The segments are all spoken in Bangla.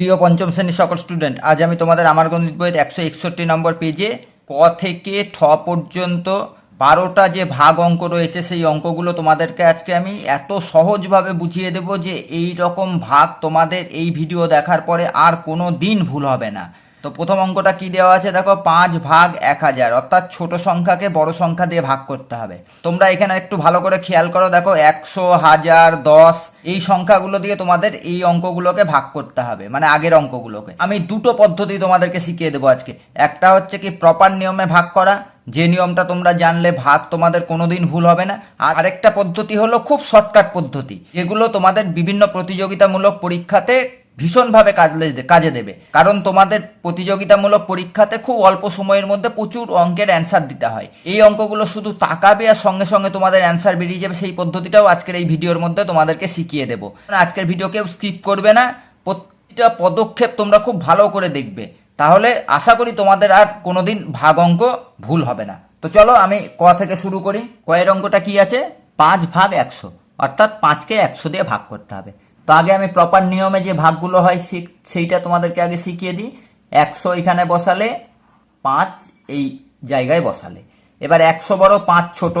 প্রিয় পঞ্চম শ্রেণির সকল স্টুডেন্ট আজ আমি তোমাদের আমার গণিত বইয়ের একশো একষট্টি নম্বর পেজে ক থেকে ঠ পর্যন্ত বারোটা যে ভাগ অঙ্ক রয়েছে, সেই অঙ্কগুলো তোমাদেরকে আজকে আমি এত সহজভাবে বুঝিয়ে দেব যে এই রকম ভাগ তোমাদের এই ভিডিও দেখার পরে আর কোনো দিন ভুল হবে না। তো প্রথম অঙ্কটা কি দেওয়া আছে? দেখো, পাঁচ ভাগ এক হাজার। অর্থাৎ ছোট সংখ্যাকে বড় সংখ্যা দিয়ে ভাগ করতে হবে। তোমরা এখানে একটু ভালো করে খেয়াল করো। দেখো, একশো, হাজার, দশ, এই সংখ্যাগুলো দিয়ে তোমাদের এই অঙ্কগুলোকে ভাগ করতে হবে মানে আগের অঙ্কগুলোকে। আমি দুটো পদ্ধতি তোমাদেরকে শিখিয়ে দেবো আজকে। একটা হচ্ছে কি প্রপার নিয়মে ভাগ করা। যে নিয়মটা তোমরা জানলে, ভাগ তোমাদের কোনোদিন ভুল হবে না। আর আরেকটা পদ্ধতি হলো খুব শর্টকাট পদ্ধতি, যেগুলো তোমাদের বিভিন্ন প্রতিযোগিতামূলক পরীক্ষাতে ভীষণভাবে কাজে কাজে দেবে। কারণ তোমাদের প্রতিযোগিতামূলক পরীক্ষাতে খুব অল্প সময়ের মধ্যে প্রচুর অঙ্কের অ্যান্সার দিতে হয়। এই অঙ্কগুলো শুধু তাকাবে আর সঙ্গে সঙ্গে তোমাদের অ্যান্সার বেরিয়ে যাবে। সেই পদ্ধতিটাও আজকের এই ভিডিওর মধ্যে তোমাদেরকে শিখিয়ে দেবো। আজকের ভিডিও কেউ স্কিপ করবে না। প্রতিটা পদক্ষেপ তোমরা খুব ভালো করে দেখবে। তাহলে আশা করি তোমাদের আর কোনোদিন ভাগ অঙ্ক ভুল হবে না। তো চলো আমি ক থেকে শুরু করি। কয়ের অঙ্কটা কি আছে? পাঁচ ভাগ একশো। অর্থাৎ পাঁচকে একশো দিয়ে ভাগ করতে হবে। তো আগে আমি প্রপার নিয়মে যে ভাগগুলো হয় সেইটা তোমাদেরকে আগে শিখিয়ে দিই। একশো এখানে বসালে, পাঁচ এই জায়গায় বসালে। এবার একশো বড়, পাঁচ ছোট।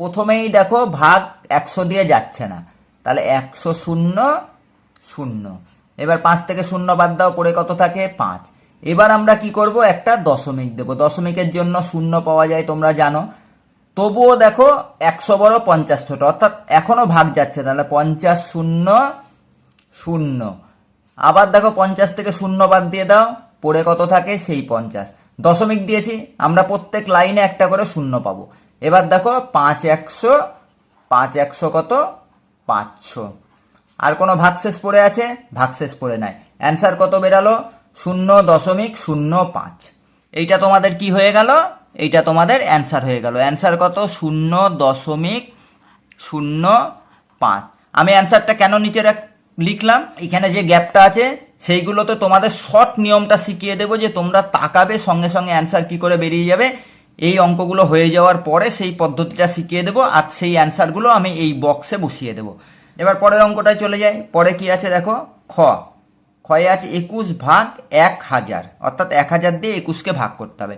প্রথমেই দেখো ভাগ একশো দিয়ে যাচ্ছে না। তাহলে একশো শূন্য শূন্য। এবার পাঁচ থেকে শূন্য বাদ দাও, পড়ে কত থাকে? পাঁচ। এবার আমরা কি করব? একটা দশমিক দেব। দশমিকের জন্য শূন্য পাওয়া যায়, তোমরা জানো। তবুও দেখো একশো বড়, পঞ্চাশ ছোট। অর্থাৎ এখনও ভাগ যাচ্ছে তাহলে পঞ্চাশ শূন্য শূন্য। আবার দেখো পঞ্চাশ থেকে শূন্য বাদ দিয়ে দাও, পড়ে কত থাকে সেই পঞ্চাশ। দশমিক দিয়েছি, আমরা প্রত্যেক লাইনে একটা করে শূন্য পাবো। এবার দেখো পাঁচ একশো পাঁচ একশো কত? পাঁচশো। আর কোনো ভাগশেষ পড়ে আছে? ভাগশেষ পড়ে নাই। অ্যান্সার কত বেরালো? শূন্য দশমিক শূন্য পাঁচ। এইটা তোমাদের কি হয়ে গেল? এইটা তোমাদের অ্যান্সার হয়ে গেল। অ্যান্সার কত? শূন্য দশমিক শূন্য পাঁচ। আমি অ্যান্সারটা কেন নিচে রাখ- লিখলাম, এখানে যে গ্যাপটা আছে, সেইগুলোতে তোমাদের শর্ট নিয়মটা শিখিয়ে দেবো যে তোমরা তাকাবে, সঙ্গে সঙ্গে অ্যান্সার কি করে বেরিয়ে যাবে। এই অঙ্কগুলো হয়ে যাওয়ার পরে সেই পদ্ধতিটা শিখিয়ে দেবো আর সেই অ্যান্সারগুলো আমি এই বক্সে বসিয়ে দেবো। এবার পরের অঙ্কটায় চলে যাই। পরে কি আছে দেখো? খ। ক্ষয়ে আছে একুশ ভাগ এক হাজার। অর্থাৎ এক হাজার দিয়ে একুশকে ভাগ করতে হবে।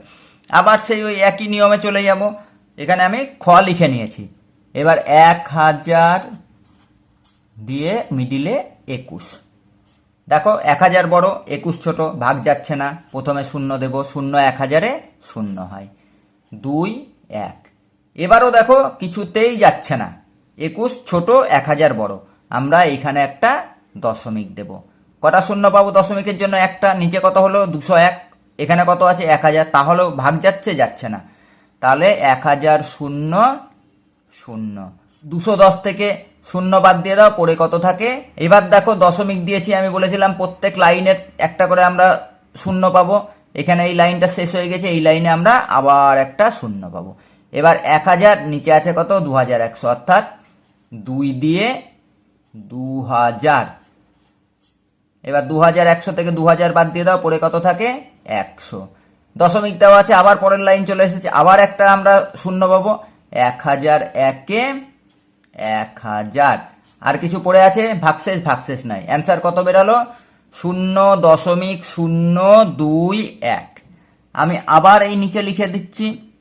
আবার সেই ওই একই নিয়মে চলে যাব। এখানে আমি খ লিখে নিয়েছি। এবার এক হাজার দিয়ে মিডিলে একুশ। দেখো, এক হাজার বড়, একুশ ছোট, ভাগ যাচ্ছে না। প্রথমে শূন্য দেব, শূন্য এক হাজারে শূন্য হয়। দুই, এক। এবারও দেখো, কিছুতেই যাচ্ছে না। একুশ ছোট, এক হাজার বড়। আমরা এখানে একটা দশমিক দেব। কটা শূন্য পাবো দশমিকের জন্য? একটা। নিচে কত হলো? দুশো এক। এখানে কত আছে? এক হাজার। তাহলেও ভাগ যাচ্ছে যাচ্ছে না। তাহলে এক হাজার শূন্য শূন্য। দুশো দশ থেকে শূন্য বাদ দিয়ে দাও পড়ে কত থাকে? এবার দেখো, দশমিক দিয়েছি, আমি বলেছিলাম প্রত্যেক লাইনের একটা করে আমরা শূন্য পাবো। এখানে এই লাইনটা শেষ হয়ে গেছে, এই লাইনে আমরা আবার একটা শূন্য পাবো। এবার এক হাজার, নিচে আছে কত? দু হাজার একশো, অর্থাৎ দুই দিয়ে দু হাজার। এবার দু হাজার একশো থেকে দু হাজার বাদ দিয়ে দাও পরে কত থাকে? একশো। দশমিক দেওয়া আছে, আবার পরের লাইন চলে এসেছে, আবার একটা আমরা শূন্য পাবো। এক হাজার একে এক হাজার। আর কিছু পড়ে আছে? ভাগশেষ ভাগশেষ নাই। অ্যান্সার কত বেরালো? শূন্য দশমিক শূন্য দুই এক। আমি আবার এই নিচে লিখে দিচ্ছি।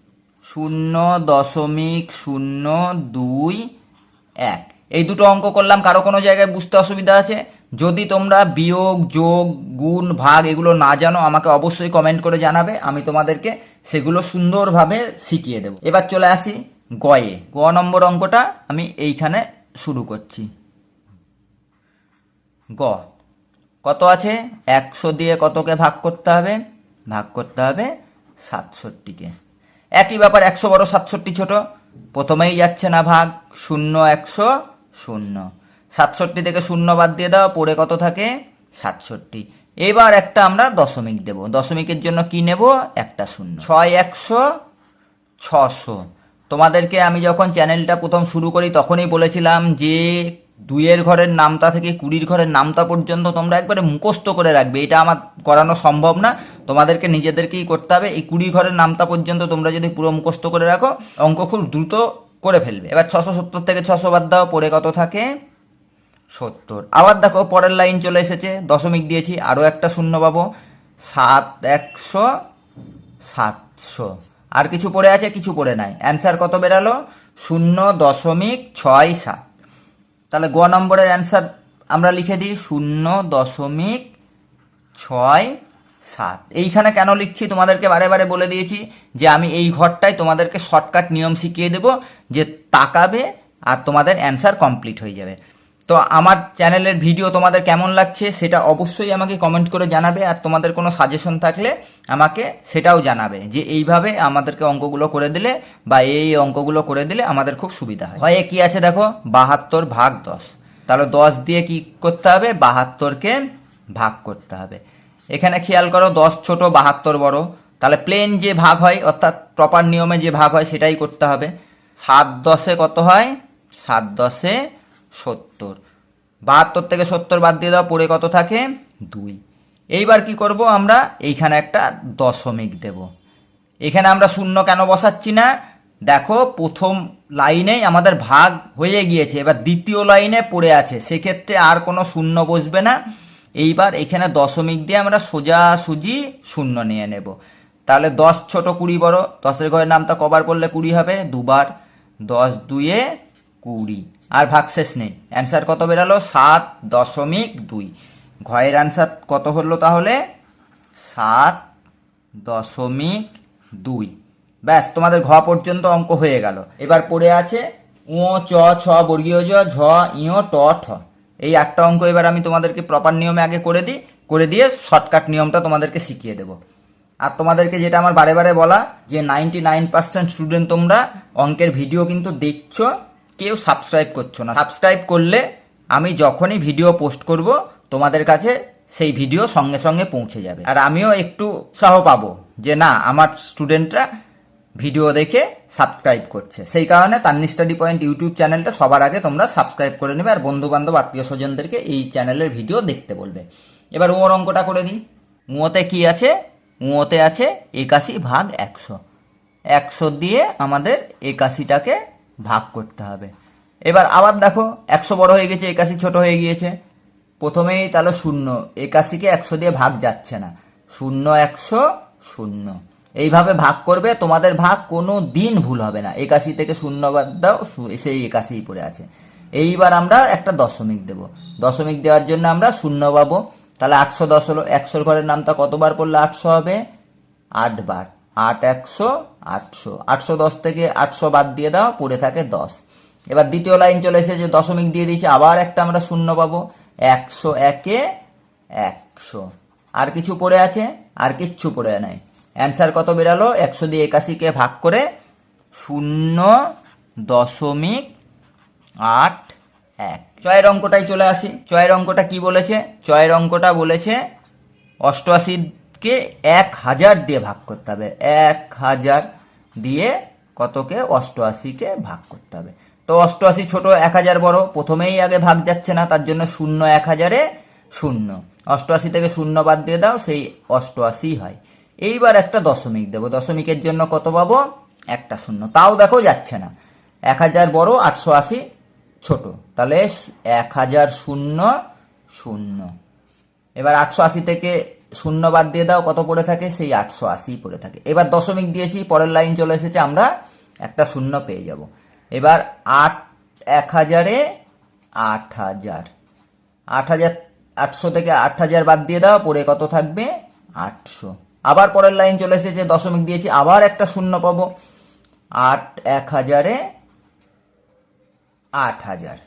শূন্য দশমিক শূন্য দুই এক। এই দুটো অঙ্ক করলাম, কারও কোনো জায়গায় বুঝতে অসুবিধা আছে? যদি তোমরা বিয়োগ, যোগ, গুণ, ভাগ এগুলো না জানো, আমাকে অবশ্যই কমেন্ট করে জানাবে। আমি তোমাদেরকে সেগুলো সুন্দরভাবে শিখিয়ে দেবো। এবার চলে আসি গয়ে। গ নম্বর অঙ্কটা আমি এইখানে শুরু করছি। গ। কত আছে? একশো দিয়ে কতকে ভাগ করতে হবে? ভাগ করতে হবে সাতষট্টিকে। একই ব্যাপার, একশো বড় সাতষট্টি ছোট। প্রথমেই যাচ্ছে না ভাগ, শূন্য একশো, শূন্য। সাতষট্টি থেকে শূন্য বাদ দিয়ে দাও, পড়ে কত থাকে? সাতষট্টি। এবার একটা আমরা দশমিক দেব। দশমিকের জন্য কি নেব? একটা শূন্য। ছয় একশো, ছশো। তোমাদেরকে আমি যখন চ্যানেলটা প্রথম শুরু করি, তখনই বলেছিলাম যে দুইয়ের ঘরের নামতা থেকে কুড়ির ঘরের নামতা পর্যন্ত তোমরা একবারে মুখস্থ করে রাখবে। এটা আমার করানো সম্ভব না। তোমাদেরকে নিজেদেরকেই করতে হবে। এই কুড়ির ঘরের নামতা পর্যন্ত তোমরা যদি পুরো মুখস্থ করে রাখো, অঙ্ক খুব দ্রুত করে ফেলবে। এবার ছশো সত্তর থেকে ছশো বাদ দাও, পড়ে কত থাকে? সত্তর। আবার দেখো, পরের লাইন চলে এসেছে। দশমিক দিয়েছি আরও একটা শূন্য পাবো। সাত, একশো, সাতশো। আর কিছু পড়ে আছে, কিছু পড়ে নাই। অ্যান্সার কত বেরালো? শূন্য দশমিক ছয় সাত। তাহলে গ নম্বরের অ্যান্সার আমরা লিখে দিই, শূন্য দশমিক ছয় সাত। এইখানে কেন লিখছি? তোমাদেরকে বারে বারে বলে দিয়েছি যে আমি এই ঘরটায় তোমাদেরকে শর্টকাট নিয়ম শিখিয়ে দেব যে তাকাবে আর তোমাদের অ্যান্সার কমপ্লিট হয়ে যাবে। তো আমার চ্যানেলের ভিডিও তোমাদের কেমন লাগছে সেটা অবশ্যই আমাকে কমেন্ট করে জানাবে আর তোমাদের কোনো সাজেশন থাকলে আমাকে সেটাও জানাবে যে এইভাবে আমাদেরকে অঙ্কগুলো করে দিলে বা এই অঙ্কগুলো করে দিলে আমাদের খুব সুবিধা হয়। হয় কি আছে দেখো? বাহাত্তর ভাগ দশ। তাহলে দশ দিয়ে কি করতে হবে? বাহাত্তরকে ভাগ করতে হবে। এখানে খেয়াল করো, দশ ছোট, বাহাত্তর বড়। তাহলে প্লেন যে ভাগ হয়, অর্থাৎ প্রপার নিয়মে যে ভাগ হয়, সেটাই করতে হবে। সাত দশে কত হয়? সাত দশে সত্তর। বাহাত্তর থেকে সত্তর বাদ দিয়ে দাও, পড়ে কত থাকে? দুই। এইবার কি করব আমরা? এইখানে একটা দশমিক দেব। এখানে আমরা শূন্য কেন বসাচ্ছি না? দেখো, প্রথম লাইনেই আমাদের ভাগ হয়ে গিয়েছে। এবার দ্বিতীয় লাইনে পড়ে আছে। সেক্ষেত্রে আর কোনো শূন্য বসবে না। এইবার এখানে দশমিক দিয়ে আমরা সোজাসুজি শূন্য নিয়ে নেব। তাহলে দশ ছোট কুড়ি বড়। দশের ঘরের নামটা কবার করলে কুড়ি হবে? দুবার। দশ দুয়ে কুড়ি। আর ভাগশেষ নেই। অ্যান্সার কত বেরালো? সাত দশমিক দুই। ঘয়ের অ্যান্সার কত হলো তাহলে? সাত দশমিক দুই। ব্যাস, তোমাদের ঘ পর্যন্ত অঙ্ক হয়ে গেল। এবার পড়ে আছে উ, চ, ছ, বর্গীয় জ, ঝ, ইয়, ট, ঠ। এই একটা অঙ্ক এবার আমি তোমাদেরকে প্রপার নিয়মে আগে করে দিই, করে দিয়ে শর্টকাট নিয়মটা তোমাদেরকে শিখিয়ে দেবো। আর তোমাদেরকে যেটা আমার বারে বারে বলা যে নাইনটি নাইন পার্সেন্ট স্টুডেন্ট তোমরা অঙ্কের ভিডিও কিন্তু দেখছ। কেউ সাবস্ক্রাইব করছ না। সাবস্ক্রাইব করলে আমি যখনই ভিডিও পোস্ট করব, তোমাদের কাছে সেই ভিডিও সঙ্গে সঙ্গে পৌঁছে যাবে। আর আমিও একটু উৎসাহ পাবো যে না, আমার স্টুডেন্টরা ভিডিও দেখে সাবস্ক্রাইব করছে। সেই কারণে তান্নি স্টাডি পয়েন্ট ইউটিউব চ্যানেলটা সবার আগে তোমরা সাবস্ক্রাইব করে নেবে আর বন্ধু বান্ধব আত্মীয় স্বজনদেরকে এই চ্যানেলের ভিডিও দেখতে বলবে। এবার উঁয়োর অঙ্কটা করে দিই। উঁয়োতে কি আছে? উঁয়োতে আছে একাশি ভাগ একশো। একশো দিয়ে আমাদের একাশিটাকে ভাগ করতে হবে। এবার আবার দেখো, একশো বড় হয়ে গেছে, একাশি ছোট হয়ে গিয়েছে। প্রথমেই তাহলে শূন্য, একাশিকে একশো দিয়ে ভাগ যাচ্ছে না। শূন্য, একশো, শূন্য। এইভাবে ভাগ করবে, তোমাদের ভাগ কোনো দিন ভুল হবে না। একাশি থেকে শূন্য বাদ দাও সেই একাশিই পড়ে আছে। এইবার আমরা একটা দশমিক দেব। দশমিক দেওয়ার জন্য আমরা শূন্য পাবো। তাহলে আটশো দশ হলো, একশোর ঘরের নামটা কতবার পড়লে আটশো হবে? আটবার। আট, একশো আটশো আটশো দশ থেকে আটশো বাদ দিয়ে দাও, পড়ে থাকে দশ। এবার দ্বিতীয় লাইন চলে এসেছে, দশমিক দিয়ে দিয়েছে, আবার একটা আমরা শূন্য পাবো, একশো একে একশো। আর কিছু পড়ে আছে, আর কিচ্ছু পড়ে নাই। অ্যান্সার কত বেরালো? একশো দিয়ে একাশিকে ভাগ করে শূন্য দশমিক আট এক। চয়ের অঙ্কটাই চলে আসি। চয়ের অঙ্কটা কি বলেছে? চয়ের অঙ্কটা বলেছে অষ্টআশিকে এক হাজার দিয়ে ভাগ করতে হবে। এক হাজার দিয়ে কতকে অষ্টআশিকে ভাগ করতে হবে। তো অষ্টআশি ছোট এক হাজার বড়, প্রথমেই আগে ভাগ যাচ্ছে না, তার জন্য শূন্য এক হাজারে শূন্য। অষ্টআশি থেকে শূন্য বাদ দিয়ে দাও, সেই অষ্টআশি হয়। এইবার একটা দশমিক দেবো। দশমিকের জন্য কত পাবো? একটা শূন্য। তাও দেখো যাচ্ছে না। এক হাজার বড়, আটশো আশি ছোট। তাহলে এক হাজার শূন্য শূন্য। এবার আটশো আশি থেকে শূন্য বাদ দিয়ে দাও, কত পড়ে থাকে? সেই আটশো আশি পড়ে থাকে। এবার দশমিক দিয়েছি, পরের লাইন চলে এসেছে, আমরা একটা শূন্য পেয়ে যাব। এবার আট, এক হাজারে আট হাজার। আট হাজার, আটশো থেকে আট হাজার বাদ দিয়ে দাও পরে কত থাকবে? আটশো। আবার পরের লাইন চলে এসেছে, দশমিক দিয়েছি, আবার একটা শূন্য পাবো। আট, এক হাজারে আট হাজার।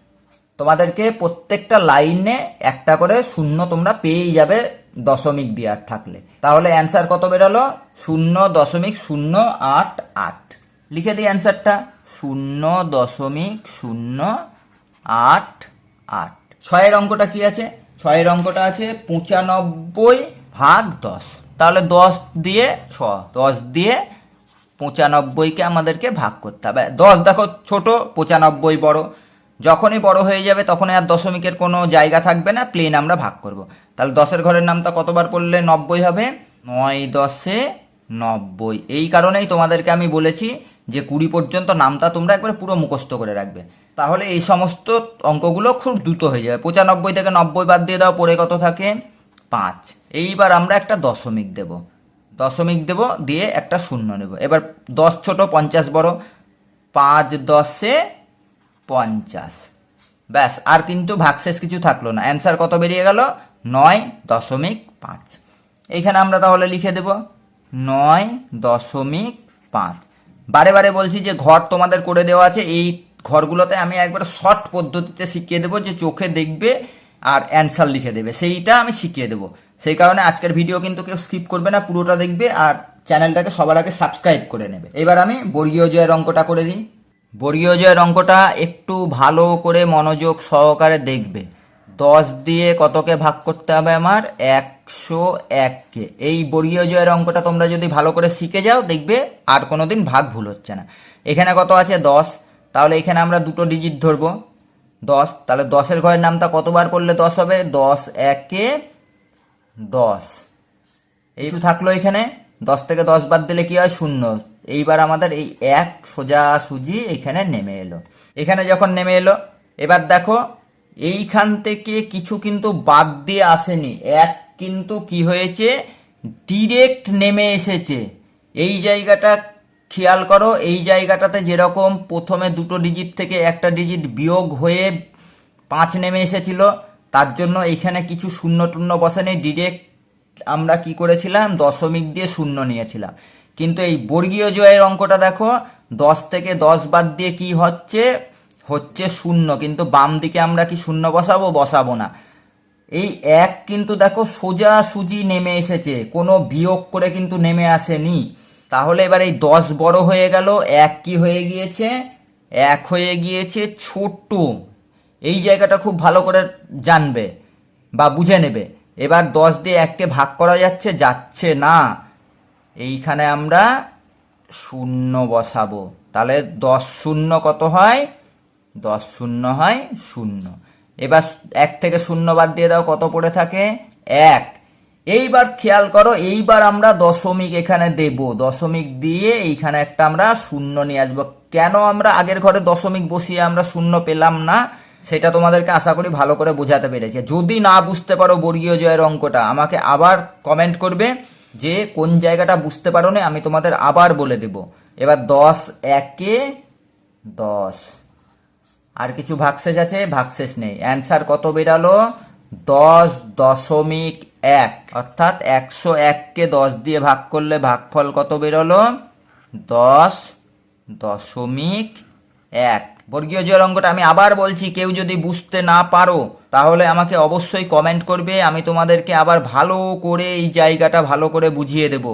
তোমাদেরকে প্রত্যেকটা লাইনে একটা করে শূন্য তোমরা পেয়েই যাবে দশমিক দেওয়ার থাকলে। তাহলে অ্যান্সার কত বেরোলো? শূন্য দশমিক শূন্য আট আট। লিখে দিই অ্যান্সারটা শূন্য দশমিক শূন্য আট আট। ছয়ের অঙ্কটা কি আছে? ছয়ের অঙ্কটা আছে পঁচানব্বই ভাগ দশ। তাহলে দশ দিয়ে ছ, দশ দিয়ে পঁচানব্বইকে আমাদেরকে ভাগ করতে হবে। দশ দেখো ছোট, পঁচানব্বই বড়। যখনই বড় হয়ে যাবে তখনই আর দশমিকের কোনো জায়গা থাকবে না প্লেন আমরা ভাগ করব। তাহলে দশের ঘরের নামটা কতবার পড়লে নব্বই হবে? নয় দশে নব্বই। এই কারণেই তোমাদেরকে আমি বলেছি যে কুড়ি পর্যন্ত নামটা তোমরা একবারে পুরো মুখস্থ করে রাখবে। তাহলে এই সমস্ত অঙ্কগুলো খুব দ্রুত হয়ে যাবে। পঁচানব্বই থেকে নব্বই বাদ দিয়ে দাও পরে কত থাকে? পাঁচ। এইবার আমরা একটা দশমিক দেব। দশমিক দেব দিয়ে একটা শূন্য নেব। এবার দশ ছোট পঞ্চাশ বড়। পাঁচ দশে পঞ্চাশ। ব্যাস, আর কিন্তু ভাগশেষ কিছু থাকল না। অ্যান্সার কত বেরিয়ে গেল? নয় দশমিক পাঁচ। এইখানে আমরা তাহলে লিখে দেব নয় দশমিক পাঁচ। বারে বারে বলছি যে ঘর তোমাদের করে দেওয়া আছে, এই ঘরগুলোতে আমি একবার শর্ট পদ্ধতিতে শিখিয়ে দেবো যে চোখে দেখবে আর অ্যান্সার লিখে দেবে। সেইটা আমি শিখিয়ে দেবো। সেই কারণে আজকের ভিডিও কিন্তু কেউ স্কিপ করবে না, পুরোটা দেখবে আর চ্যানেলটাকে সবার আগে সাবস্ক্রাইব করে নেবে। এবার আমি বর্গীয় জয়ের অঙ্কটা করে দিই। বর্গীয় জয়ের অঙ্কটা একটু ভালো করে মনোযোগ সহকারে দেখবে। দশ দিয়ে কতকে ভাগ করতে হবে আমার? একশো এককে। এই বর্গীয় জয়ের অঙ্কটা তোমরা যদি ভালো করে শিখে যাও, দেখবে আর কোনোদিন ভাগ ভুল হচ্ছে না। এখানে কত আছে? দশ। তাহলে এখানে আমরা দুটো ডিজিট ধরবো। দশ। তাহলে দশের ঘরের নামটা কতবার করলে দশ হবে? দশ একে দশ। এই থাকল এখানে। দশ থেকে দশ বাদ দিলে কি হয়? শূন্য। এইবার আমাদের এই এক সোজা সুজি এখানে নেমে এলো। এখানে যখন নেমে এলো, এবার দেখো এইখান থেকে কিছু কিন্তু বাদ দিয়ে আসেনি। এক কিন্তু কি হয়েছে? ডিরেক্ট নেমে এসেছে। এই জায়গাটা খেয়াল করো, এই জায়গাটাতে যেরকম প্রথমে দুটো ডিজিট থেকে একটা ডিজিট বিয়োগ হয়ে পাঁচ নেমে এসেছিল, তার জন্য এইখানে কিছু শূন্য টূন্য বসেনি। ডিরেক্ট আমরা কি করেছিলাম? দশমিক দিয়ে শূন্য নিয়েছিলাম। কিন্তু এই বর্গীয় জয়ের অঙ্কটা দেখো, দশ থেকে দশ বাদ দিয়ে কি হচ্ছে? হচ্ছে শূন্য, কিন্তু বাম দিকে আমরা কি শূন্য বসাবো? বসাবো না। এই এক কিন্তু দেখো সোজা সুজি নেমে এসেছে, কোনো বিয়োগ করে কিন্তু নেমে আসেনি। তাহলে এবার এই দশ বড় হয়ে গেল, এক কি হয়ে গিয়েছে? এক হয়ে গিয়েছে ছোট্ট। এই জায়গাটা খুব ভালো করে জানবে বা বুঝে নেবে। এবার দশ দিয়ে এককে ভাগ করা যাচ্ছে যাচ্ছে না। এইখানে আমরা শূন্য বসাবো। তাহলে দশ শূন্য কত হয়? দশ শূন্য হয় শূন্য। এবার এক থেকে শূন্য বাদ দিয়ে দাও, কত পড়ে থাকে? এক। এইবার খেয়াল করো, এইবার আমরা দশমিক এখানে দেব। দশমিক দিয়ে এইখানে একটা আমরা শূন্য নিয়ে আসব। কেন আমরা আগের ঘরে দশমিক বসিয়ে আমরা শূন্য পেলাম না? সেটা তোমাদেরকে আশা করি ভালো করে বোঝাতে পেরেছে। যদি না বুঝতে পারো বর্গীয় জয়ের অঙ্কটা, আমাকে আবার কমেন্ট করবে যে কোন জায়গাটা বুঝতে পারো না আমি তোমাদের আবার বলে দেব। এবার দশ একে দশ। আর কিছু ভাগশেষ আছে? ভাগশেষ নেই। অ্যান্সার কত বেরালো? দশ দশমিক এক। অর্থাৎ একশো এককে দশ দিয়ে ভাগ করলে ভাগফল কত বেরোলো? দশ দশমিক এক। বর্গীয় জয়ের অঙ্কটা আমি আবার বলছি, কেউ যদি বুঝতে না পারো, তাহলে আমাকে অবশ্যই কমেন্ট করবে। আমি তোমাদেরকে আবার ভালো করে এই জায়গাটা ভালো করে বুঝিয়ে দেব।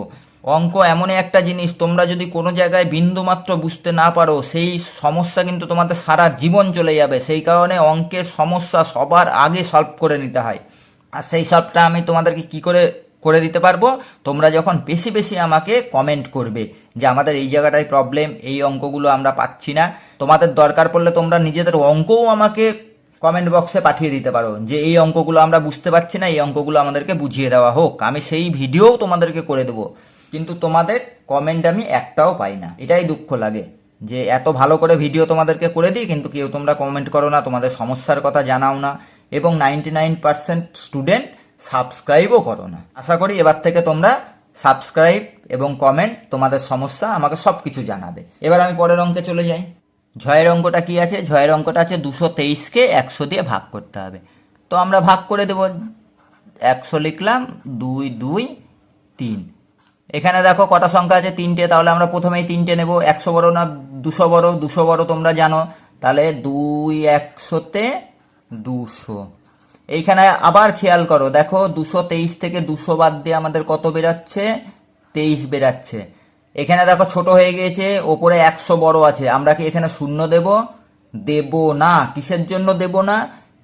অঙ্ক এমনই একটা জিনিস, তোমরা যদি কোনো জায়গায় বিন্দুমাত্র বুঝতে না পারো, সেই সমস্যা কিন্তু তোমাদের সারা জীবন চলে যাবে। সেই কারণে অঙ্কের সমস্যা সবার আগে সলভ করে নিতে হয়। আর সেই সবটা আমি তোমাদেরকে কি করে করে দিতে পারব? তোমরা যখন বেশি বেশি আমাকে কমেন্ট করবে যে আমাদের এই জায়গাটায় প্রবলেম এই অঙ্কগুলো আমরা পাচ্ছি না। তোমাদের দরকার পড়লে তোমরা নিজেদের অঙ্কও আমাকে কমেন্ট বক্সে পাঠিয়ে দিতে পারো যে এই অঙ্কগুলো আমরা বুঝতে পারছি না, এই অঙ্কগুলো আমাদেরকে বুঝিয়ে দেওয়া হোক। আমি সেই ভিডিও তোমাদেরকে করে দেবো। কিন্তু তোমাদের কমেন্ট আমি একটাও পাই না। এটাই দুঃখ লাগে যে এত ভালো করে ভিডিও তোমাদেরকে করে দিই, কিন্তু কেউ তোমরা কমেন্ট করো না, তোমাদের সমস্যার কথা জানাও না এবং নাইনটি নাইন পার্সেন্ট স্টুডেন্ট সাবস্ক্রাইবও করো না। আশা করি এবার থেকে তোমরা সাবস্ক্রাইব এবং কমেন্ট তোমাদের সমস্যা আমাকে সব কিছু জানাবে। এবার আমি পরের অঙ্কে চলে যাই। ঝয়ের অঙ্কটা কি আছে? ঝয়ের অঙ্কটা আছে দুশো তেইশকে একশো দিয়ে ভাগ করতে হবে। তো আমরা ভাগ করে দেব। একশো লিখলাম, দুই দুই, তিন। এখানে দেখো কটা সংখ্যা আছে? তিনটে। তাহলে আমরা প্রথমেই তিনটে নেব। একশো বড় না দুশো বড়? দুশো বড় তোমরা জানো। তাহলে দুই একশোতে দুশো। এইখানে আবার খেয়াল করো, দেখো দুশো তেইশ থেকে দুশো বাদ দিয়ে আমাদের কত বেরাচ্ছে? তেইশ বেরাচ্ছে। এখানে দেখো ছোট হয়ে গিয়েছে, ওপরে একশো বড় আছে। আমরা কি এখানে শূন্য দেব? দেব না। কিসের জন্য দেব না?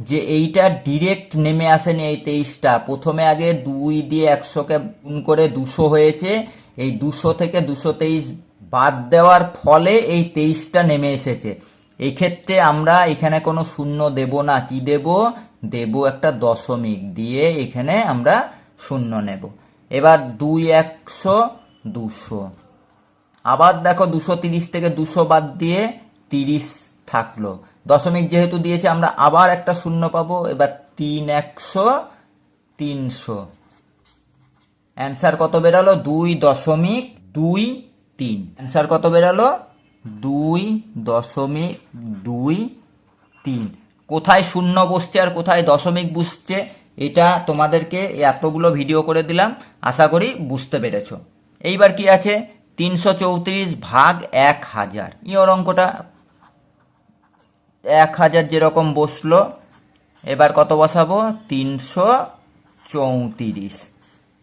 যে এইটা ডিরেক্ট নেমে আসেনি এই তেইশটা। প্রথমে আগে দুই দিয়ে একশোকে গুণ করে দুশো হয়েছে। এই দুশো থেকে দুশো তেইশ বাদ দেওয়ার ফলে এই তেইশটা নেমে এসেছে। এই ক্ষেত্রে আমরা এখানে কোনো শূন্য দেব না। কি দেব? দেব একটা দশমিক দিয়ে এখানে আমরা শূন্য নেব। এবার দুই একশো দুশো। আবার দেখো দুশো তিরিশ থেকে দুশো বাদ দিয়ে তিরিশ থাকল। দশমিক যেহেতু দিয়েছে, আমরা আবার একটা শূন্য পাবো। এবার তিন একশো, তিনশো। অ্যান্সার কত বেরালো? দুই দশমিক দুই তিন। অ্যান্সার কত বেরালো? দুই দশমিক দুই তিন। কোথায় শূন্য বসছে আর কোথায় দশমিক বসছে, এটা তোমাদেরকে এতগুলো ভিডিও করে দিলাম। আশা করি বুঝতে পেরেছ। এইবার কি আছে? তিনশো চৌত্রিশ ভাগ এক হাজার। ইয়র অঙ্কটা এক হাজার যেরকম বসল, এবার কত বসাবো? তিনশো চৌত্রিশ।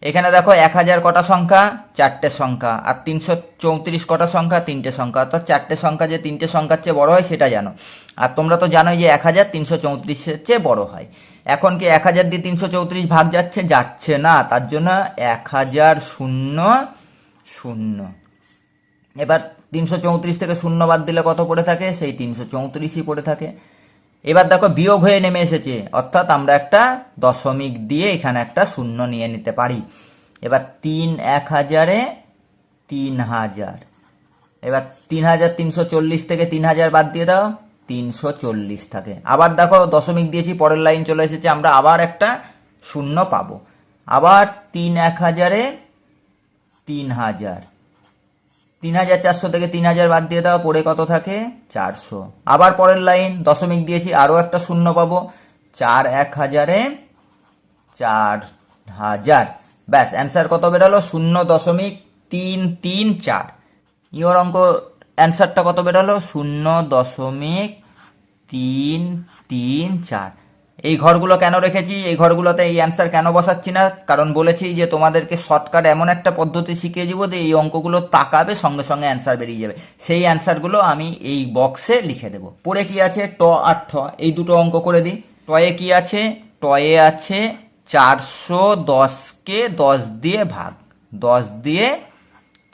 এখানে দেখো এক হাজার কটা সংখ্যা, চারটে সংখ্যা। আর তিনশো চৌত্রিশ কটা সংখ্যা, তিনটে সংখ্যা। অর্থাৎ চারটে সংখ্যা যে তিনটে সংখ্যার চেয়ে বড় হয়, সেটা জানো। আর তোমরা তো জানোই যে এক হাজার তিনশো চৌত্রিশের চেয়ে বড় হয়। এখন কি এক হাজার দিয়ে তিনশো চৌত্রিশ ভাগ যাচ্ছে? যাচ্ছে না। তার জন্য এক হাজার শূন্য শূন্য। এবার তিনশো চৌত্রিশ থেকে শূন্য বাদ দিলে কত পড়ে থাকে? সেই তিনশো চৌত্রিশই পড়ে থাকে। এবার দেখো বিয়োগ হয়ে নেমে এসেছে। অর্থাৎ আমরা একটা দশমিক দিয়ে এখানে একটা শূন্য নিয়ে নিতে পারি। এবার তিন এক হাজারে তিন হাজার। এবার তিন হাজার তিনশো চল্লিশ থেকে তিন হাজার বাদ দিয়ে দাও। তিনশো চল্লিশ থাকে। আবার দেখো দশমিক দিয়েছি, পরের লাইন চলে এসেছে, আমরা আবার একটা শূন্য পাবো। আবার তিন এক হাজারে তিন হাজার। তিন হাজার চারশো থেকে তিন হাজার বাদ দিয়ে দাও, পড়ে কত থাকে? চারশো। আবার পরের লাইন, দশমিক দিয়েছি, আরও একটা শূন্য পাবো। চার এক হাজারে চার হাজার। ব্যাস, অ্যান্সার কত বেরালো? শূন্য দশমিক তিন তিন চার। ইওর অঙ্ক, অ্যান্সারটা কত বেরালো? শূন্য দশমিক তিন তিন চার। এই ঘরগুলো কেন রেখেছি? এই ঘরগুলোতে এই অ্যান্সার কেন বসাচ্ছি না? কারণ বলেছি যে তোমাদেরকে শর্টকাট এমন একটা পদ্ধতি শিখিয়ে দিব যে এই অঙ্কগুলো তাকাবে, সঙ্গে সঙ্গে অ্যান্সার বেরিয়ে যাবে। সেই অ্যান্সারগুলো আমি এই বক্সে লিখে দেব। পরে কি আছে? ট আর ঠ। এই দুটো অঙ্ক করে দিই। টয়ে কি আছে? টয়ে আছে চারশো দশকে দশ দিয়ে ভাগ। দশ দিয়ে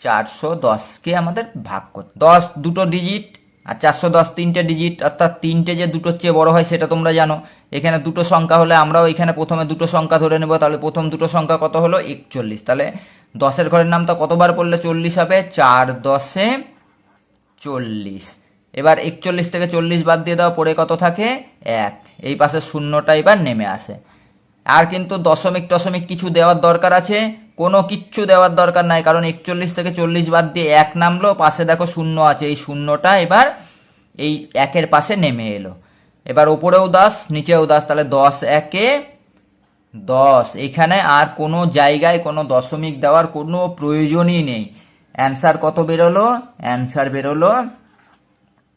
চারশো দশকে আমাদের ভাগ করতে দশ, দুটো ডিজিট আর চারশো দশ তিনটে ডিজিট অর্থাৎ তিনটে যে দুটোর চেয়ে বড় হয় সেটা তোমরা জানো। এখানে দুটো সংখ্যা হলে আমরাও এখানে প্রথমে দুটো সংখ্যা ধরে নেব, তাহলে প্রথম দুটো সংখ্যা কত হলো? একচল্লিশ। তাহলে দশের ঘরের নামটা কতবার পড়লে চল্লিশ হবে? চার দশে চল্লিশ। এবার একচল্লিশ থেকে চল্লিশ বাদ দিয়ে দাও, পড়ে কত থাকে? এক। এই পাশে শূন্যটা এবার নেমে আসে। আর কিন্তু দশমিক টশমিক কিছু দেওয়ার দরকার আছে। কোনো কিচ্ছু দেওয়ার দরকার নাই, কারণ একচল্লিশ থেকে চল্লিশ বাদ দিয়ে এক নামলো, পাশে দেখো শূন্য আছে, এই শূন্যটা এবার এই একের পাশে নেমে এলো। এবার ওপরেও দশ, নিচেও দশ, তাহলে দশ একে দশ। এখানে আর কোনো জায়গায় কোনো দশমিক দেওয়ার কোনো প্রয়োজনই নেই। অ্যান্সার কত বেরোলো? অ্যান্সার বেরোলো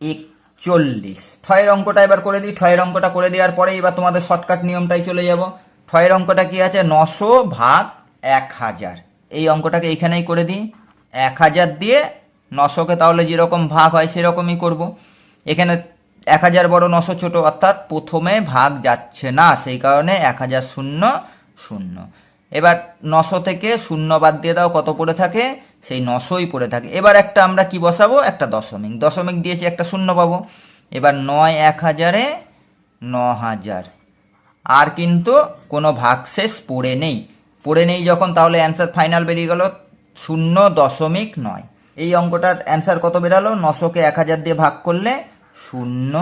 একচল্লিশ। ছয়ের অঙ্কটা এবার করে দিই, ছয়ের অঙ্কটা করে দেওয়ার পরে এবার তোমাদের শর্টকাট নিয়মটাই চলে যাব। ছয়ের অঙ্কটা কি আছে? নশো ভাগ এক হাজার। এই অঙ্কটাকে এইখানেই করে দিই। এক হাজার দিয়ে নশোকে তাহলে যেরকম ভাগ হয় সেরকমই করব। এখানে এক হাজার বড় নশো ছোট, অর্থাৎ প্রথমে ভাগ যাচ্ছে না, সেই কারণে এক হাজার শূন্য শূন্য। এবার নশো থেকে শূন্য বাদ দিয়ে দাও, কত পড়ে থাকে? সেই নশোই পড়ে থাকে। এবার একটা আমরা কি বসাবো? একটা দশমিক। দশমিক দিয়েছি, একটা শূন্য পাবো। এবার নয় এক হাজারে ন হাজার আর কিন্তু কোনো ভাগশেষ পড়ে নেই। পড়ে নেই যখন, তাহলে অ্যান্সার ফাইনাল বেরিয়ে গেল শূন্য দশমিক নয়। এই অঙ্কটার অ্যান্সার কত বেরালো? নশোকে এক হাজার দিয়ে ভাগ করলে শূন্য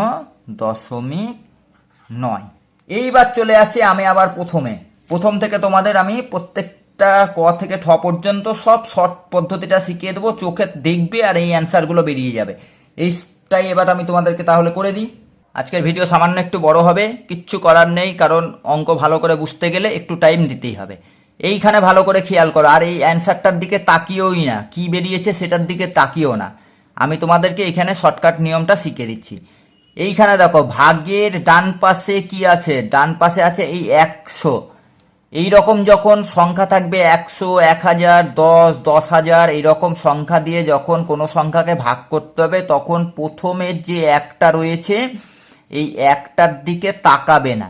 দশমিক নয়। এইবার চলে আসি আমি আবার প্রথমে। প্রথম থেকে তোমাদের আমি প্রত্যেকটা ক থেকে ঠ পর্যন্ত সব শর্ট পদ্ধতিটা শিখিয়ে দেবো। চোখে দেখবে আর এই অ্যান্সারগুলো বেরিয়ে যাবে। এইটাই এবার আমি তোমাদেরকে তাহলে করে দিই। আজকের ভিডিও সামান্য একটু বড় হবে। কিচ্ছু করার নেই, কারণ অঙ্ক ভালো করে বুঝতে গেলে একটু টাইম দিতেই হবে। এইখানে ভালো করে খেয়াল করো, আর এই অ্যান্সারটার দিকে তাকিয়েওই না। কি বেরিয়েছে সেটার দিকে তাকিয়েও না। আমি তোমাদেরকে এখানে শর্টকাট নিয়মটা শিখিয়ে দিচ্ছি। এইখানে দেখো ভাগের ডান পাশে কি আছে? ডান পাশে আছে এই একশো। এই রকম যখন সংখ্যা থাকবে একশো, এক হাজার, দশ দশ হাজার, এইরকম সংখ্যা দিয়ে যখন কোনো সংখ্যাকে ভাগ করতে হবে, তখন প্রথমে যে একটা রয়েছে, এই একটার দিকে তাকাবে না।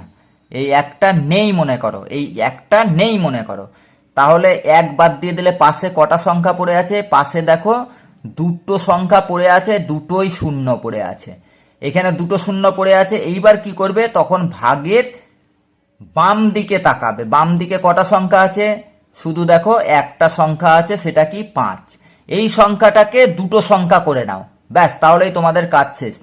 এই একটা নেই মনে করো, এই একটা নেই মনে করো। তাহলে এক বাদ দিয়ে দিলে পাশে কটা সংখ্যা পড়ে আছে? পাশে দেখো, দুটো সংখ্যা পড়ে আছে, দুটোই শূন্য পড়ে আছে। এখানে দুটো শূন্য পড়ে আছে, এইবার কি করবে? তখন ভাগের বাম দিকে তাকাবে। বাম দিকে কটা সংখ্যা আছে? শুধু দেখো, একটা সংখ্যা আছে, সেটা কি? পাঁচ। এই সংখ্যাটাকে দুটো সংখ্যা করে নাও। ব্যাস, তাহলেই তোমাদের কাজ শেষ।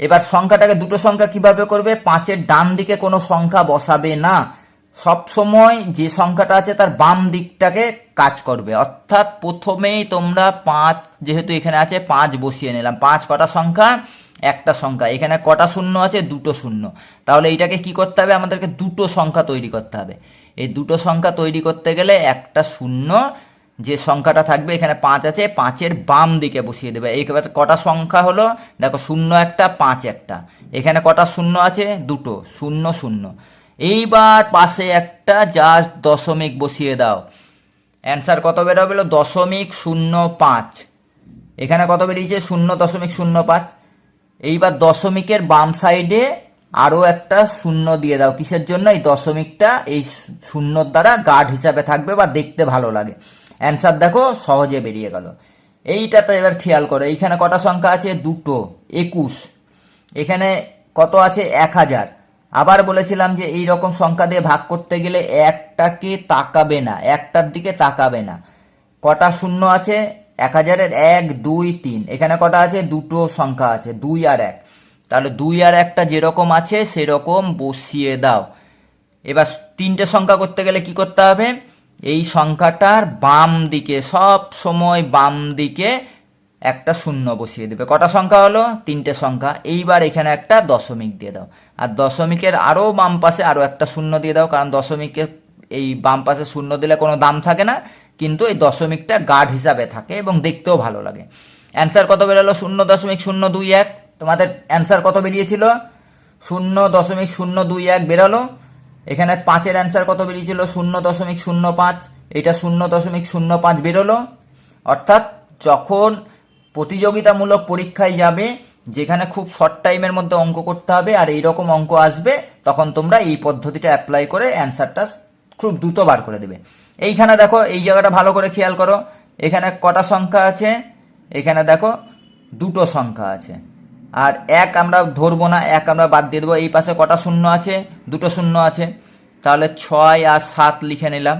এবার সংখ্যাটাকে দুটো সংখ্যা কীভাবে করবে? পাঁচের ডান দিকে কোনো সংখ্যা বসাবে না। সব সময় যে সংখ্যাটা আছে তার বাম দিকটাকে কাজ করবে। অর্থাৎ প্রথমেই তোমরা পাঁচ, যেহেতু এখানে আছে, পাঁচ বসিয়ে নিলাম। পাঁচ কটা সংখ্যা? একটা সংখ্যা। এখানে কটা শূন্য আছে? দুটো শূন্য। তাহলে এইটাকে কি করতে হবে? আমাদেরকে দুটো সংখ্যা তৈরি করতে হবে। এই দুটো সংখ্যা তৈরি করতে গেলে একটা শূন্য যে সংখ্যাটা থাকবে এখানে পাঁচ আছে, পাঁচের বাম দিকে বসিয়ে দেবে। এইবার কটা সংখ্যা হলো? দেখো, শূন্য একটা, পাঁচ একটা। এখানে কটা শূন্য আছে? দুটো। শূন্য শূন্য। এইবার পাশে একটা জাস্ট দশমিক বসিয়ে দাও। অ্যান্সার কত বেরোবে দশমিক শূন্য পাঁচ। এখানে কত বেরিয়েছে? শূন্য দশমিক শূন্য পাঁচ। এইবার দশমিকের বাম সাইডে আরও একটা শূন্য দিয়ে দাও। কিসের জন্য? এই দশমিকটা এই শূন্যর দ্বারা গার্ড হিসাবে থাকবে বা দেখতে ভালো লাগে। অ্যান্সার দেখো, সহজে বেরিয়ে গেল। এইটাতে এবার খেয়াল করো, এইখানে কটা সংখ্যা আছে? দুটো, একুশ। এখানে কত আছে? এক হাজার। আবার বলেছিলাম যে এই রকম সংখ্যা দিয়ে ভাগ করতে গেলে একটাকে তাকাবে না, একটার দিকে তাকাবে না। কটা শূন্য আছে? এক হাজারের এক, দুই, তিন। এখানে কটা আছে? দুটো সংখ্যা আছে, দুই আর এক। তাহলে দুই আর একটা যেরকম আছে, সেরকম বসিয়ে দাও। এবার তিনটে সংখ্যা করতে গেলে কি করতে হবে? এই সংখ্যাটার বাম দিকে, সব সময় বাম দিকে একটা শূন্য বসিয়ে দেবে। কটা সংখ্যা হলো? তিনটে সংখ্যা। এইবার এখানে একটা দশমিক দিয়ে দাও। আর দশমিকের আরও বাম পাশে আরও একটা শূন্য দিয়ে দাও, কারণ দশমিকের এই বাম পাশে শূন্য দিলে কোনো দাম থাকে না, কিন্তু এই দশমিকটা গার্ড হিসাবে থাকে এবং দেখতেও ভালো লাগে। অ্যান্সার কত বেরোলো? শূন্য দশমিক শূন্য দুই এক। তোমাদের অ্যান্সার কত বেরিয়েছিল? শূন্য দশমিক শূন্য দুই এক বেরোলো। এখানে পাঁচের অ্যান্সার কত বেরিয়েছিল? শূন্য দশমিক শূন্য পাঁচ। এটা শূন্য দশমিক শূন্য পাঁচ বেরোলো। অর্থাৎ যখন প্রতিযোগিতামূলক পরীক্ষায় যাবে, যেখানে খুব শর্ট টাইমের মধ্যে অঙ্ক করতে হবে আর এই রকম অঙ্ক আসবে, তখন তোমরা এই পদ্ধতিটা অ্যাপ্লাই করে অ্যান্সারটা খুব দ্রুত বার করে দেবে। এইখানে দেখো, এই জায়গাটা ভালো করে খেয়াল করো। এখানে কটা সংখ্যা আছে? এখানে দেখো, দুটো সংখ্যা আছে। আর এক আমরা ধরবো না, এক আমরা বাদ দিয়ে দেবো। এই পাশে কটা শূন্য আছে? দুটো শূন্য আছে। তাহলে ছয় আর সাত লিখে নিলাম।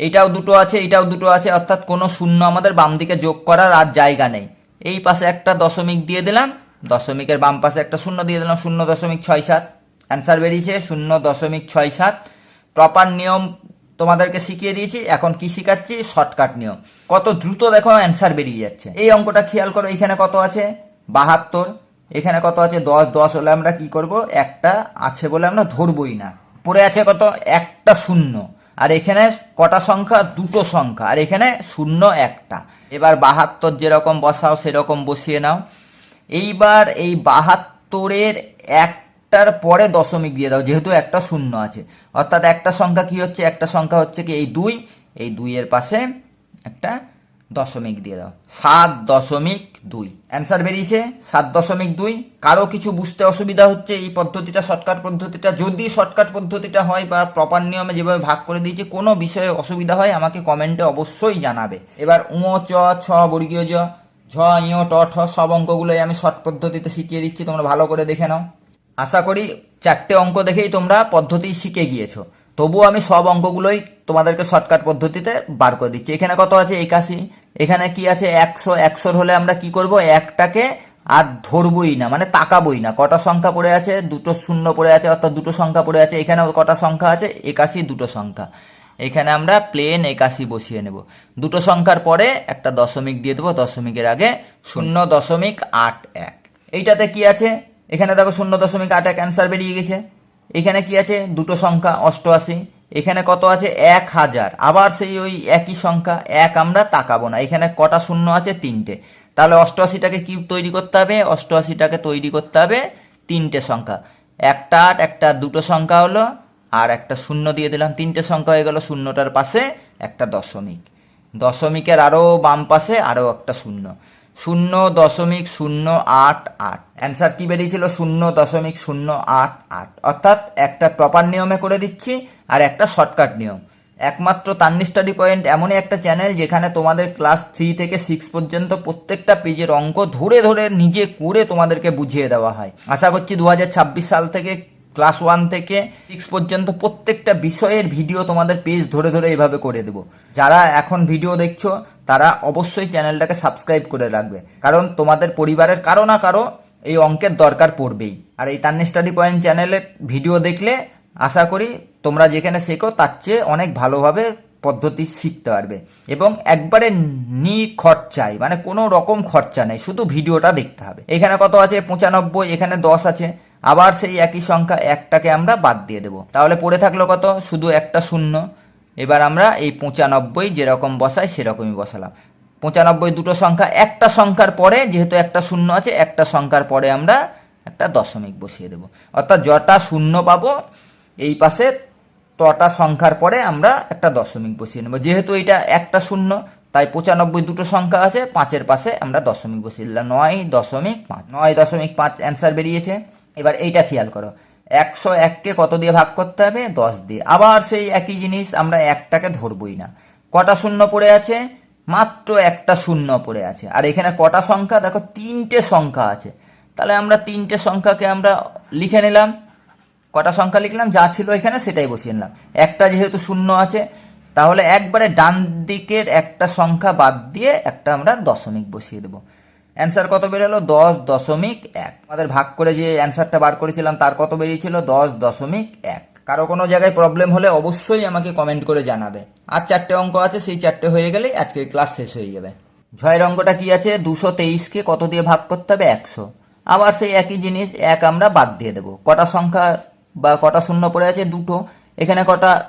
এইটাও দুটো আছে এইটাও দুটো আছে। অর্থাৎ কোনো শূন্য আমাদের বাম দিকে যোগ করার আর জায়গা নেই। এই পাশে একটা দশমিক দিয়ে দিলাম। দশমিকের বাম পাশে একটা শূন্য দিয়ে দিলাম। শূন্য দশমিক ছয় সাত। অ্যান্সার বেরিয়েছে। শূন্য দশমিক ছয় সাত। প্রপার নিয়ম তোমাদেরকে শিখিয়ে দিয়েছি। এখন কি শিখাচ্ছি? শর্টকাট নিয়ম। কত দ্রুত দেখো অ্যান্সার বেরিয়ে যাচ্ছে। এই অঙ্কটা খেয়াল করো, এখানে কত আছে? বাহাত্তর। এখানে কত আছে? দশ দশ হলে আমরা কি করব? একটা আছে বলে আমরা ধরবই না। পড়ে আছে কত? একটা শূন্য। আর এখানে কটা সংখ্যা? দুটো সংখ্যা। আর এখানে শূন্য একটা। এবার বাহাত্তর যেরকম বসাও, সেরকম বসিয়ে নাও। এইবার এই বাহাত্তরের একটার পরে দশমিক দিয়ে দাও, যেহেতু একটা শূন্য আছে। অর্থাৎ একটা সংখ্যা কি হচ্ছে? একটা সংখ্যা হচ্ছে কি? এই দুই। এই দুইয়ের পাশে একটা দশমিক দিয়ে দাও। সাত দশমিক দুই। অ্যান্সার বেরিয়েছে। সাত দশমিক দুই। কারও কিছু বুঝতে অসুবিধা হচ্ছে এই পদ্ধতিটা শর্টকাট পদ্ধতিটা। যদি শর্টকাট পদ্ধতিটা হয় বা প্রপার নিয়মে যেভাবে ভাগ করে দিয়েছি, কোনো বিষয়ে অসুবিধা হয়, আমাকে কমেন্টে অবশ্যই জানাবে। এবার উঁ চ, ছ, বর্গীয় জ, ঝ ইঁ ট, ঠ সব অঙ্কগুলোই আমি শর্ট পদ্ধতিতে শিখিয়ে দিচ্ছি, তোমরা ভালো করে দেখে নাও। আশা করি চারটে অঙ্ক দেখেই তোমরা পদ্ধতি শিখে গিয়েছো। তবুও আমি সব অঙ্কগুলোই তোমাদেরকে শর্টকাট পদ্ধতিতে বার করে দিচ্ছি। এখানে কত আছে? একাশি। এখানে কি আছে? একশো। একশোর হলে আমরা কি করব? একটাকে আর ধরবই না মানে তাকাবই না। কটা সংখ্যা পড়ে আছে? দুটো শূন্য পড়ে আছে, অর্থাৎ দুটো সংখ্যা পড়ে আছে। এখানে কটা সংখ্যা আছে? একাশি, দুটো সংখ্যা। এখানে আমরা প্লেন একাশি বসিয়ে নেব। দুটো সংখ্যার পরে একটা দশমিক দিয়ে দেবো। দশমিকের আগে শূন্য দশমিক আট এক। এইটাতে কি আছে? এখানে দেখো শূন্য দশমিক আট এক অ্যান্সার বেরিয়ে গেছে। এখানে কি আছে? দুটো সংখ্যা, অষ্টআশি। এখানে কত আছে? এক হাজার। আবার সেই ওই একই সংখ্যা, এক আমরা তাকাবো না। এখানে কটা শূন্য আছে? তিনটে। তাহলে অষ্টআশিটাকে কি তৈরি করতে হবে। অষ্টআশিটাকে তৈরি করতে হবে তিনটে সংখ্যা। একটা আট, একটা দুটো সংখ্যা হলো, আর একটা শূন্য দিয়ে দিলাম। তিনটে সংখ্যা হয়ে গেল শূন্যটার পাশে একটা দশমিক। দশমিকের আরও বাম পাশে আরও একটা শূন্য। শূন্য দশমিক শূন্য আট আট। অ্যান্সার কি বেরিয়েছিল? শূন্য দশমিক শূন্য আট আট। অর্থাৎ একটা প্রপার নিয়মে করে দিচ্ছি আর একটা শর্টকাট নিয়ম। একমাত্র তান্নি স্টাডি পয়েন্ট এমনই একটা চ্যানেল যেখানে তোমাদের ক্লাস থ্রি থেকে সিক্স পর্যন্ত প্রত্যেকটা পেজের অঙ্ক ধরে ধরে নিজে করে তোমাদেরকে বুঝিয়ে দেওয়া হয়। আশা করছি দু হাজার ছাব্বিশ সাল থেকে ক্লাস ওয়ান থেকে সিক্স পর্যন্ত প্রত্যেকটা বিষয়ের ভিডিও তোমাদের পেজ ধরে ধরে এভাবে করে দেবো। যারা এখন ভিডিও দেখছ, তারা অবশ্যই চ্যানেলটাকে সাবস্ক্রাইব করে রাখবে। কারণ তোমাদের পরিবারের কারও না কারও এই অঙ্কের দরকার পড়বেই। আর এই তান্নি স্টাডি পয়েন্ট চ্যানেলের ভিডিও দেখলে আশা করি তোমরা যেখানে শেখো, তার চেয়ে অনেক ভালোভাবে পদ্ধতি শিখতে পারবে। এবং একবারে নি খরচায় মানে কোনো রকম খরচা নেই, শুধু ভিডিওটা দেখতে হবে। এখানে কত আছে? পঁচানব্বই, এখানে দশ আছে। আবার সেই একই সংখ্যা একটাকে আমরা বাদ দিয়ে দেবো। তাহলে পড়ে থাকল কত? শুধু একটা শূন্য। এবার আমরা এই পঁচানব্বই যেরকম বসাই সেরকমই বসালাম। পঁচানব্বই দুটো সংখ্যা, একটা সংখ্যার পরে যেহেতু একটা শূন্য আছে, একটা সংখ্যার পরে আমরা একটা দশমিক বসিয়ে দেবো। অর্থাৎ যটা শূন্য পাবো, এই পাশে তটা সংখ্যার পরে আমরা একটা দশমিক বসিয়ে নেব। যেহেতু এটা একটা শূন্য, তাই পঁচানব্বই দুটো সংখ্যা আছে, পাঁচের পাশে আমরা দশমিক বসিয়ে দিলাম। নয় দশমিক পাঁচ, নয় দশমিক পাঁচ অ্যান্সার বেরিয়েছে। এবার এইটা খেয়াল করো। একশো এককে কত দিয়ে ভাগ করতে হবে? দশ দিয়ে। আবার সেই একই জিনিস আমরা একটাকে ধরবই না। কটা শূন্য পড়ে আছে? মাত্র একটা শূন্য পড়ে আছে। আর এখানে কটা সংখ্যা? দেখো, তিনটে সংখ্যা আছে। তাহলে আমরা তিনটে সংখ্যাকে আমরা লিখে নিলাম। কটা সংখ্যা লিখলাম? যা ছিল এখানে সেটাই বসিয়ে নিলাম। একটা যেহেতু শূন্য আছে, তাহলে একবারে ডান দিকের একটা সংখ্যা বাদ দিয়ে একটা আমরা দশমিক বসিয়ে দেবো। অ্যান্সার কত বেরোলো? দশ দশমিক এক। আমাদের ভাগ করে যে অ্যান্সারটা বার করেছিলাম, তার কত বেরিয়েছিল? দশ দশমিক এক। কারও কোনো জায়গায় প্রবলেম হলে অবশ্যই আমাকে কমেন্ট করে জানাবে। আর চারটে অঙ্ক আছে, সেই চারটে হয়ে গেলেই আজকের ক্লাস শেষ হয়ে যাবে। ছয়ের অঙ্কটা কি আছে? দুশো তেইশকে কত দিয়ে ভাগ করতে হবে? একশো। আবার সেই একই জিনিস এক আমরা বাদ দিয়ে দেবো। কটা সংখ্যা বা কটা শূন্য পড়ে আছে? দুটো। এখানে কটা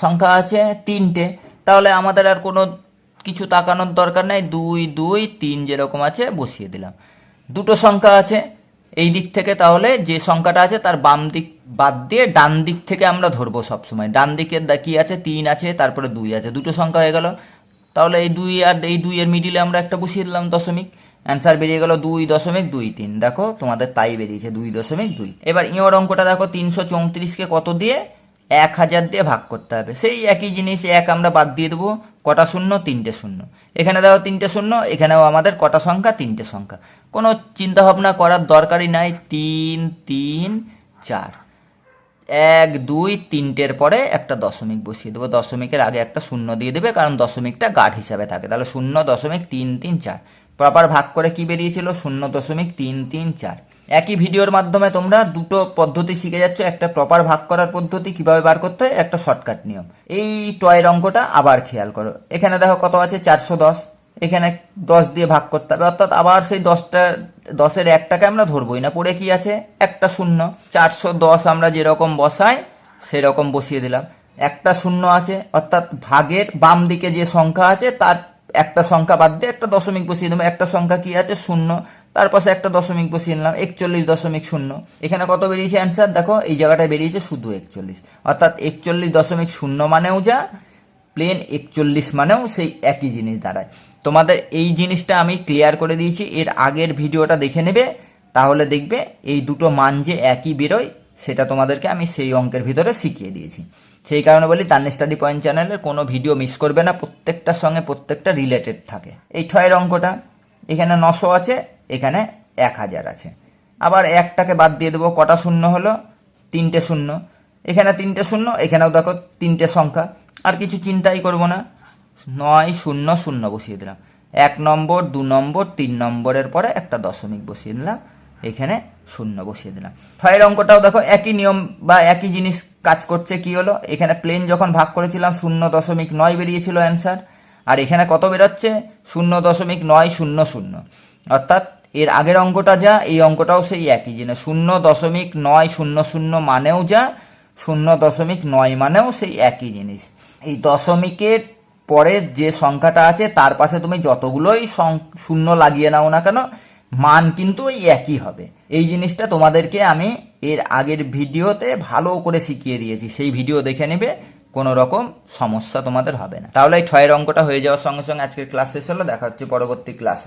সংখ্যা আছে? তিনটে। তাহলে আমাদের আর কোনো কিছু তাকানোর দরকার নেই, দুই দুই, তিন যেরকম আছে বসিয়ে দিলাম। দুটো সংখ্যা আছে, এই দিক থেকে তাহলে যে সংখ্যাটা আছে তার বাম দিক বাদ দিয়ে ডান দিক থেকে আমরা ধরবো সবসময়। ডান দিকের কি আছে? তিন আছে, তারপরে দুই আছে। দুটো সংখ্যা হয়ে গেল। তাহলে এই দুই আর এই দুইয়ের মিডিলে আমরা একটা বসিয়ে দিলাম দশমিক। অ্যান্সার বেরিয়ে গেল দুই দশমিক দুই তিন। দেখো তোমাদের তাই বেরিয়েছে, দুই দশমিক দুই এবার ইঁর অঙ্কটা দেখো, তিনশো চৌত্রিশকে কত দিয়ে এক হাজার দিয়ে ভাগ করতে হবে। সেই একই জিনিস এক আমরা বাদ দিয়ে দেবো, কটা শূন্য? তিনটে শূন্য। এখানে দেখো তিনটে শূন্য, এখানেও আমাদের কটা সংখ্যা? তিনটে সংখ্যা। কোনো চিন্তা ভাবনা করার দরকারই নাই। তিন তিন, চার। এক, দুই, তিনটের পরে একটা দশমিক বসিয়ে দেবো। দশমিকের আগে একটা শূন্য দিয়ে দেবে, কারণ দশমিকটা গাঢ় হিসাবে থাকে। তাহলে শূন্য দশমিক তিন তিন, চার। প্রপার ভাগ করে কি বেরিয়েছিল? শূন্য দশমিক তিন তিন, চার। একই ভিডিওর মাধ্যমে তোমরা দুটো পদ্ধতি শিখে যাচ্ছ, একটা প্রপার ভাগ করার পদ্ধতি, কীভাবে বার করতে হয়, একটা শর্টকাট নিয়ম। এই টয়ের অঙ্কটা আবার খেয়াল করো। এখানে দেখো কত আছে? চারশো দশ। এখানে দশ দিয়ে ভাগ করতে হবে। অর্থাৎ আবার সেই দশটা, দশের একটাকে আমরা ধরবই না। পড়ে কি আছে? একটা শূন্য। চারশো দশ আমরা যেরকম বসাই, সেরকম বসিয়ে দিলাম। একটা শূন্য আছে, অর্থাৎ ভাগের বাম দিকে যে সংখ্যা আছে, তার একটা সংখ্যা বাদ দিয়ে একটা দশমিক বসিয়ে দেবো। একটা সংখ্যা কি আছে? শূন্য। তার পাশে একটা দশমিক বসিয়ে নিলাম, একচল্লিশ দশমিক শূন্য। এখানে কত বেরিয়েছে অ্যান্সার দেখো, এই জায়গাটায় বেরিয়েছে শুধু একচল্লিশ। অর্থাৎ একচল্লিশ দশমিক শূন্য মানেও যা প্লেন একচল্লিশ মানেও সেই একই জিনিস দাঁড়ায়। তোমাদের এই জিনিসটা আমি ক্লিয়ার করে দিয়েছি, এর আগের ভিডিওটা দেখে নেবে, তাহলে দেখবে এই দুটো মান যে একই বেরোয়, সেটা তোমাদেরকে আমি সেই অঙ্কের ভিতরে শিখিয়ে দিয়েছি। সেই কারণে বলি তান্নি স্টাডি পয়েন্ট চ্যানেলের কোনো ভিডিও মিস করবে না, প্রত্যেকটার সঙ্গে প্রত্যেকটা রিলেটেড থাকে। এই ছয়ের অঙ্কটা, এখানে নশো আছে এখানে এক হাজার আছে। আবার একটাকে বাদ দিয়ে দেবো, কটা শূন্য হলো? তিনটে শূন্য। এখানে তিনটে শূন্য, এখানেও দেখো তিনটে সংখ্যা। আর কিছু চিন্তাই করব না। নয় শূন্য শূন্য বসিয়ে দিলাম। এক নম্বর, দু নম্বর, তিন নম্বরের পরে একটা দশমিক বসিয়ে দিলাম। এখানে শূন্য বসিয়ে দিলাম। ছয়ের অঙ্কটাও দেখো একই নিয়ম বা একই জিনিস কাজ করছে, কি হলো? এখানে প্লেন যখন ভাগ করেছিলাম, শূন্য দশমিক নয় বেরিয়েছিল অ্যান্সার আর এখানে কত বেরোচ্ছে? শূন্য দশমিক নয় শূন্য শূন্য। অর্থাৎ এর আগের অঙ্কটা যা, এই অঙ্কটাও সেই একই জিনিস শূন্য দশমিক নয় শূন্য শূন্য মানেও যা, শূন্য দশমিক নয় মানেও সেই একই জিনিস। এই দশমিকের পরে যে সংখ্যাটা আছে, তার পাশে তুমি যতগুলোই শূন্য লাগিয়ে নাও না কেন, মান কিন্তু ওই একই হবে। এই জিনিসটা তোমাদেরকে আমি এর আগের ভিডিওতে ভালো করে শিখিয়ে দিয়েছি। সেই ভিডিও দেখে নেবে, কোনো রকম সমস্যা তোমাদের হবে না। তাহলে এই ছয়ের অঙ্কটা হয়ে যাওয়ার সঙ্গে সঙ্গে আজকের ক্লাস শেষ হলো, দেখা হচ্ছে পরবর্তী ক্লাসে।